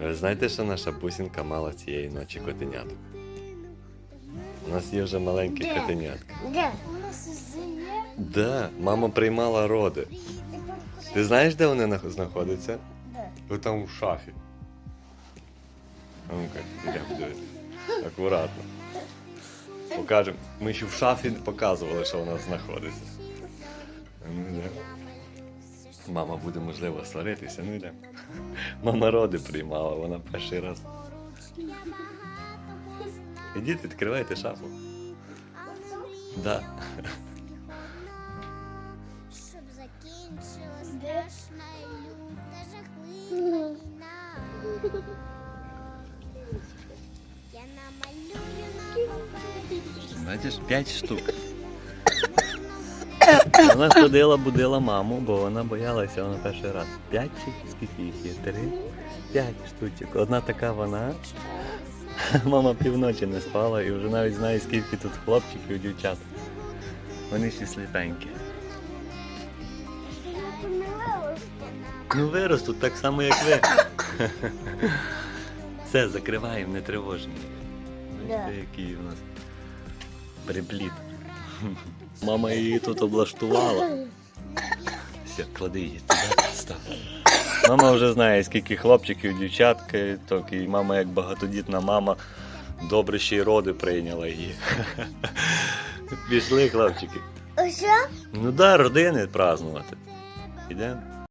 Ви знаєте, що наша бусінка мала цієї ночі котеняток? У нас є вже маленькі Де? котенятка. Де? У нас вже є. Да, мама приймала роди. Ти знаєш, де вони нах- знаходяться? Де? Ви там в шафі. А ну-ка, йдемо подивитися. Акуратно. Покажемо. Ми ще в шафі показували, що у нас знаходиться. А ну, йдемо. Мама буде, можливо, сваритися, ну йдемо. Мама роди приймала, вона перший раз. Ідіть, відкривайте шафу. Да. Щоб закінчилась страшна і люта жахлива війна. Я намалюю на папері Бачиш, п'ять штук. Вона ходила, будила маму, бо вона боялася вона перший раз. П'ять чи скільки їх є? Три? П'ять штучок. Одна така вона. Мама півночі не спала і вже навіть знає, скільки тут хлопчиків і дівчат. Вони ще сліпенькі. Ну виростуть так само, як ви. Все, закриваємо, не тривожні. Бачите, який у нас припліт. Мама її тут облаштувала. Все, клади її туди, став. Мама вже знає, скільки хлопчиків, дівчатки, так і мама, як багатодітна мама, добре ще й роди прийняла її. Пішли, хлопчики. Що? Ну да, родини празнувати. Ідемо.